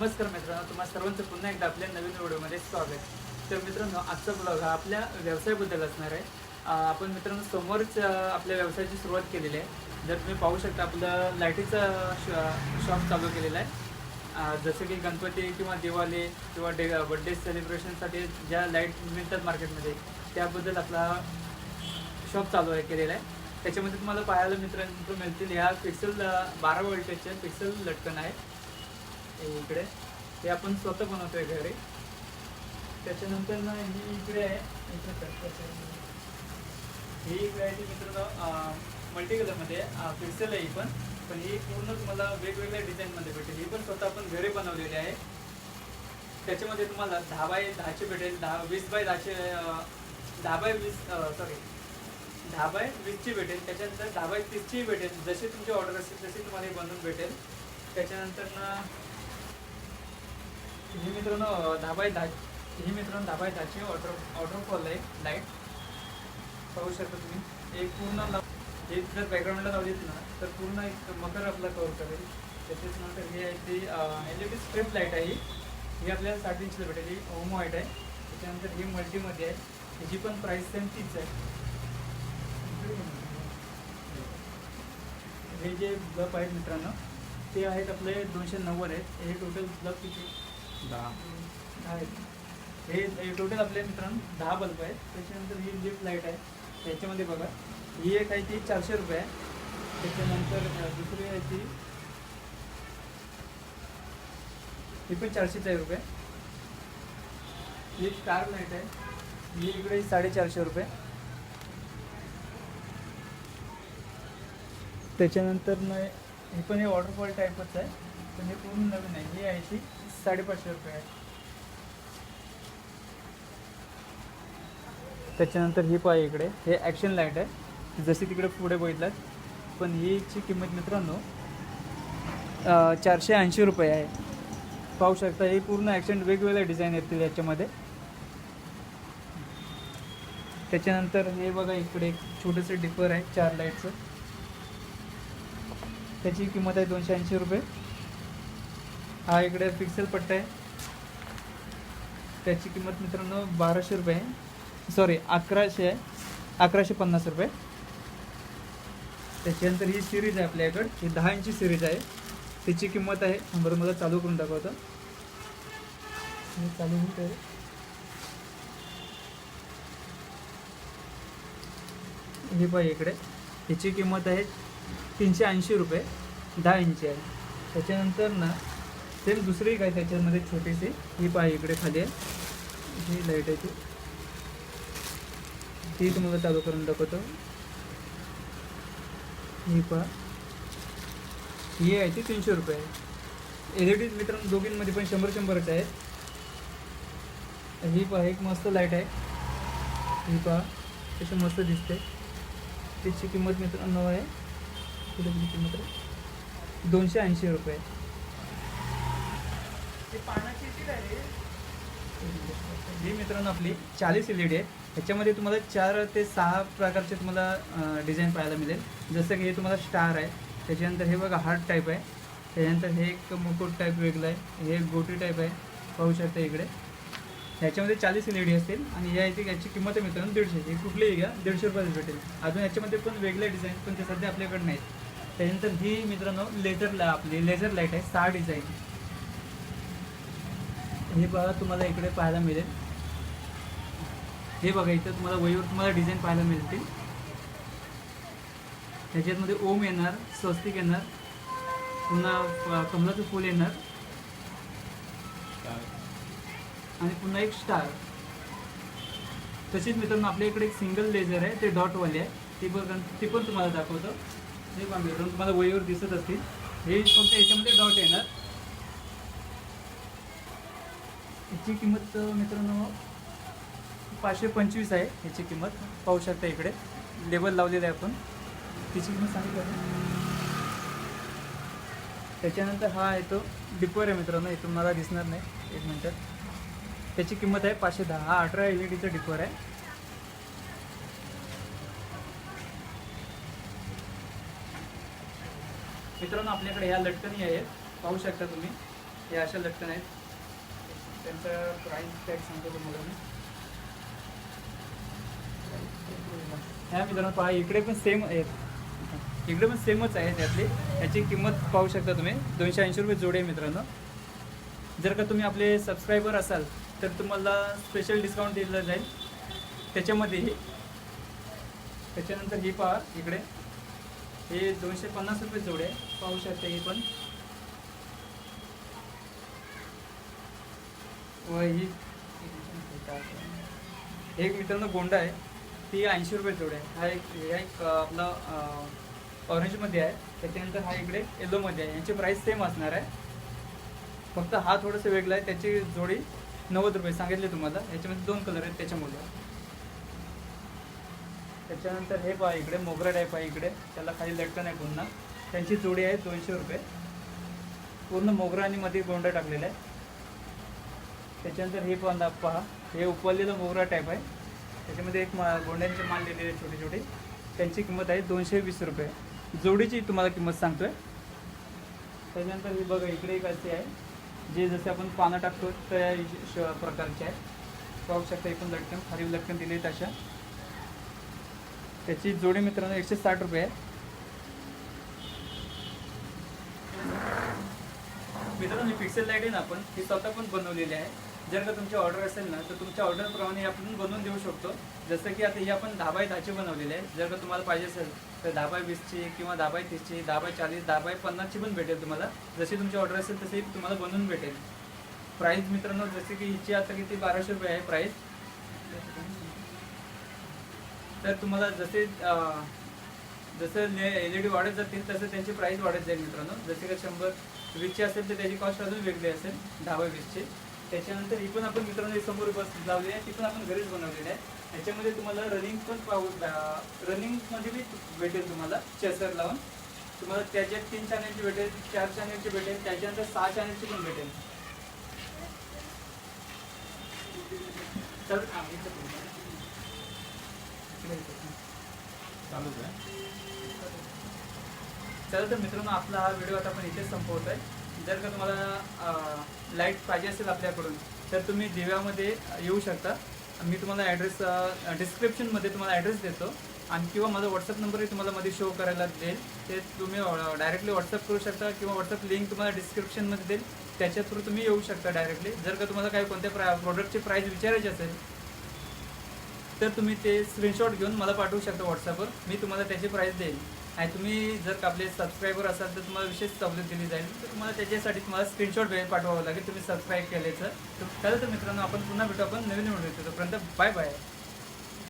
नमस्कार मित्रांनो तुम्हा सर्वांचं पुन्हा एकदा आपल्या नवीन व्हिडिओमध्ये स्वागत. तर मित्रांनो आजचा ब्लॉग हा आपल्या व्यवसायाबद्दल असणार आहे. आपण मित्रांनो समोरच आपल्या व्यवसायाची सुरुवात केलेली आहे. जर तुम्ही पाहू शकता आपलं लाईटीचं शॉप चालू केलेलं आहे. जसं की गणपती किंवा दिवाळी किंवा डे बड्डे सेलिब्रेशनसाठी ज्या लाइट मिळतात मार्केटमध्ये त्याबद्दल आपला शॉप चालू आहे केलेला आहे. त्याच्यामध्ये तुम्हाला पाहायला मित्रांनो मिळतील ह्या पिक्सल बारा वोल्टेजचे पिक्सल लटकन आहे. इकडे. हे आपण स्वतः बनवतोय घरी. त्याच्यानंतर ना ही इकडे आहे. ही इकडे आहे ती मित्रांनो मल्टी कलरमध्ये पिक्सेल आहे ही पण. पण ही पूर्ण तुम्हाला वेगवेगळ्या डिझाईनमध्ये भेटेल. ही पण स्वतः आपण घरी बनवलेली आहे. त्याच्यामध्ये तुम्हाला दहा बाय दहाचे भेटेल. दहा वीस बाय दहाचे दहा बाय वीस सॉरी दहा बाय वीसची भेटेल. त्याच्यानंतर दहा बाय तीसची भेटेल. जशी तुमची ऑर्डर असेल तशी तुम्हाला बनवून भेटेल. त्याच्यानंतर ना ही मित्रांनो अं, दहा बाय दहा ही मित्रांनो दहा बाय दहाची ऑर्डर ऑर्डर कॉल आहे लाइट पाहू शकता तुम्ही. एक पूर्ण लाव हे जर बॅकग्राऊंडला लावलीत ना तर पूर्ण एक मकर आपला कवर करेल. त्याच्याच नंतर हे आहे ती L E D strip light आहे ही. आपल्याला साठ इंचला भेटेल. ही होम व्हाईट आहे. त्याच्यानंतर ही मल्टीमध्ये आहे. ह्याची पण प्राईस सेम तीच आहे. हे जे ब्लब आहेत मित्रांनो ते आहेत आपले दोनशे नव्वद आहेत. हे टोटल ब्लब किती? दहा. दहा आहेत हे टोटल आपले मित्रांनो दहा बल्ब आहेत. त्याच्यानंतर ही लिफ्ट लाइट आहे त्याच्यामध्ये बघा ही एक आहे ती चारशे रुपये. आहे त्याच्यानंतर दुसरी आहे ती ही पण चारशे चाळीस रुपये. ही स्टार लाइट आहे. ही इकडे साडेचारशे रुपये. त्याच्यानंतर मग हे पण हे वॉटरफॉल टाईपच आहे. पण हे पूर्ण नवीन आहे. ही आहे ती साडेपाचशे रुपये आहे त्याच्यानंतर ही पाय इकडे हे ॲक्शन लाइट आहे. जशी तिकडे पुढे बघितलात पण हीची किंमत मित्रांनो चारशे ऐंशी रुपये आहे. पाहू शकता हे पूर्ण ॲक्शन वेगवेगळ्या डिझाईन येतील याच्यामध्ये. त्याच्यानंतर हे बघा इकडे एक छोटंसं डिपर आहे चार लाईटचं त्याची किंमत आहे दोनशे ऐंशी रुपये. हा इकडे पिक्सेल पट्टा आहे. त्याची किंमत मित्रांनो बाराशे रुपये आहे. सॉरी अकराशे आहे. अकराशे पन्नास रुपये. त्याच्यानंतर ही सिरीज आहे आपल्याकडे. ही दहा इंची सिरीज आहे. त्याची किंमत आहे. नंबर मला चालू करून दाखवतो. चालू होत आहे हे पाहिजे इकडे. ह्याची किंमत आहे तीनशे ऐंशी रुपये. दहा इंची आहे. त्याच्यानंतर ना सेम दुसरी काय त्याच्यामध्ये छोटीशी ही पाय इकडे खाली आहे. ही लाइट आहे ती. ती तुम्हाला चालू करून दाखवतो. ही पहा ही आहे ती तीनशे रुपये. आहे एल ई डी मित्रांनो दोघींमध्ये पण शंभर शंभरच आहेत ही पहा एक मस्त लाइट आहे. ही पहा कशी मस्त दिसते. तिची किंमत मित्रांनो आहे. किती किंमत आहे? दोनशे ऐंशी रुपये. ही मित्रांनो आपली चाळीस एल ई डी आहे. ह्याच्यामध्ये तुम्हाला चार ते सहा प्रकारचे तुम्हाला डिझाईन पाहायला मिळेल. जसं की हे तुम्हाला स्टार आहे. त्याच्यानंतर हे बघा हार्ट टाईप आहे. त्याच्यानंतर हे एक मुकुट टाईप वेगळं आहे. हे एक गोटी टाईप आहे. पाहू शकता इकडे. ह्याच्यामध्ये चाळीस एल ई डी असतील आणि या इथे याची किंमत आहे मित्रांनो दीडशेची कुठलीही घ्या दीडशे रुपयाला भेटेल. अजून याच्यामध्ये पण वेगळे डिझाईन पण ते सध्या आपल्याकडे नाहीत. त्याच्यानंतर ही मित्रांनो लेझर आपली लेझर लाइट आहे. सहा डिझाईन हे बघा तुम्हाला इकडे पाहायला मिळेल. हे बघा इथं तुम्हाला वहीवर तुम्हाला डिझाईन पाहायला मिळतील. त्याच्यामध्ये ओम येणार स्वस्तिक येणार पुन्हा कमलाचं फूल येणार. आणि पुन्हा एक स्टार तशीच मित्रांनो आपल्या इकडे एक सिंगल लेझर आहे ते डॉटवाले आहे. ती बघ ती पण तुम्हाला दाखवतो. हे पहा मित्रांनो तुम्हाला वहीवर दिसत असतील. हे फक्त याच्यामध्ये डॉट येणार. याची किंमत मित्रांनो पाचशे पंचवीस आहे ह्याची किंमत. पाहू शकता इकडे. लेबल लावलेलं आहे आपण. तिची किंमत सांगितलं त्याच्यानंतर हा येतो डिपर आहे मित्रांनो. हे मला दिसणार नाही. एक मिनटात त्याची किंमत आहे पाचशे दहा. हा अठरा एल ई डीचा डिपर आहे. मित्रांनो आपल्याकडे ह्या लटकणी आहेत. पाहू शकता तुम्ही. या अशा लटकण आहेत. त्यांचा प्राईस टॅग सांगतो तुम्हाला मी. ह्या मित्रांनो पहा इकडे पण सेम आहेत. इकडे पण सेमच आहे त्यातली याची किंमत पाहू शकता तुम्ही. दोनशे ऐंशी रुपये जोडे मित्रांनो. जर का तुम्ही आपले सबस्क्रायबर असाल तर तुम्हाला स्पेशल डिस्काउंट दिलं जाईल. त्याच्यामध्येही त्याच्यानंतर ही पहा इकडे. हे दोनशे पन्नास रुपये जोडे. पाहू शकता हे पण. व ही एक मित्रांनो गोंडा आहे. ती ऐंशी रुपये जोड आहे. हा एक हा एक आपला ऑरेंजमध्ये आहे. त्याच्यानंतर हा इकडे येलोमध्ये आहे. यांची प्राईस सेम असणार आहे. फक्त हा थोडंसं वेगळा आहे. त्याची जोडी नव्वद रुपये सांगितले तुम्हाला. याच्यामध्ये दोन कलर आहेत त्याच्यामुळे त्याच्यानंतर हे पहा इकडे मोगरा टाईप आहे इकडे. त्याला खाली लटकन आहे पुन्हा त्यांची जोडी आहे दोनशे रुपये. पूर्ण मोगरा आणि मध्ये गोंडा टाकलेला आहे. त्याच्यानंतर हे पण पहा. हे उपवलेलं मोगरा टाईप आहे. त्याच्यामध्ये एक मा गोंड्यांचे माल दिलेले आहे छोटे छोटे. त्यांची किंमत आहे दोनशे वीस रुपये. जोडीची तुम्हाला किंमत सांगतो आहे त्याच्यानंतर हे बघा इकडे एक असे आहे. जे जसे आपण पानं टाकतो त्या श- प्रकारचे आहे. पाहू शकता एकूण पण लटकन खाली लटकन दिले आहेत अशा. त्याची जोडी मित्रांनो एकशे साठ रुपये आहे. मित्रांनो ही पिक्सेल लाइट आहे ना आपण ही स्वतः पण बनवलेली आहे. जर का तुमची ऑर्डर असेल ना तर तुमच्या ऑर्डरप्रमाणे आपण बनवून देऊ शकतो. जसं की आता ही आपण दहा बाय दहाची बनवलेली आहे. जर का तुम्हाला पाहिजे असेल तर दहा बाय वीसची किंवा दहा बाय तीसची दहा बाय चाळीस दहा बाय पन्नासची पण भेटेल तुम्हाला. जशी तुमची ऑर्डर असेल तशी तुम्हाला बनवून भेटेल. प्राईस मित्रांनो जसे की हिची आता किती? बाराशे रुपये आहे प्राईस तर तुम्हाला जसे जसं एल ई डी वाढत जातील तसं त्यांची प्राईस वाढत जाईल मित्रांनो. जसे का शंभर वीसची असेल तर त्याची कॉस्ट अजून वेगळी असेल दहा बाय वीसची. त्याच्यानंतर ही पण आपण मित्रांनो समोर बस लावली आहे. ती पण आपण घरीच बनवलेली आहे. याच्यामध्ये तुम्हाला रनिंग पण पाहू रनिंगमध्ये बी भेटेल तुम्हाला चेसर लावून. तुम्हाला त्याच्यात तीन चॅनलची भेटेल चार चॅनलची भेटेल त्याच्यानंतर सहा चॅनलची पण भेटेल. तर चालू इथं आहे. चला तर मित्रांनो आपला हा व्हिडिओ आता आपण इथेच संपवत आहे जर का तुम्हाला लाइट पाहिजे असेल आपल्याकडून तर तुम्ही दिव्यामध्ये येऊ शकता. मी तुम्हाला ॲड्रेस डिस्क्रिप्शनमध्ये तुम्हाला ॲड्रेस देतो. आणि किंवा माझा व्हॉट्सअप नंबरही तुम्हाला मध्ये शो करायला देईल. ते तुम्ही डायरेक्टली व्हॉट्सअप करू शकता किंवा व्हॉट्सअप लिंक तुम्हाला डिस्क्रिप्शनमध्ये देईल. त्याच्या थ्रू तुम्ही येऊ शकता डायरेक्टली जर का तुम्हाला काही कोणत्या प्रा प्रोडक्टची प्राईस विचारायची असेल तर तुम्ही ते स्क्रीनशॉट घेऊन मला पाठवू शकता व्हॉट्सअपवर मी तुम्हाला त्याची प्राईस देईल. आणि तुम्ही जर का आपले सबस्क्रायबर असाल तर तुम्हाला विशेष सवलत दिली जाईल. तर तुम्हाला त्याच्यासाठी तुम्हाला स्क्रीनशॉट वेळ पाठवावं लागेल. तुम्ही सबस्क्राईब केल्याचं तर. चला तर मित्रांनो आपण पुन्हा भेटू. आपण नवीन व्हिडिओ तोपर्यंत बाय बाय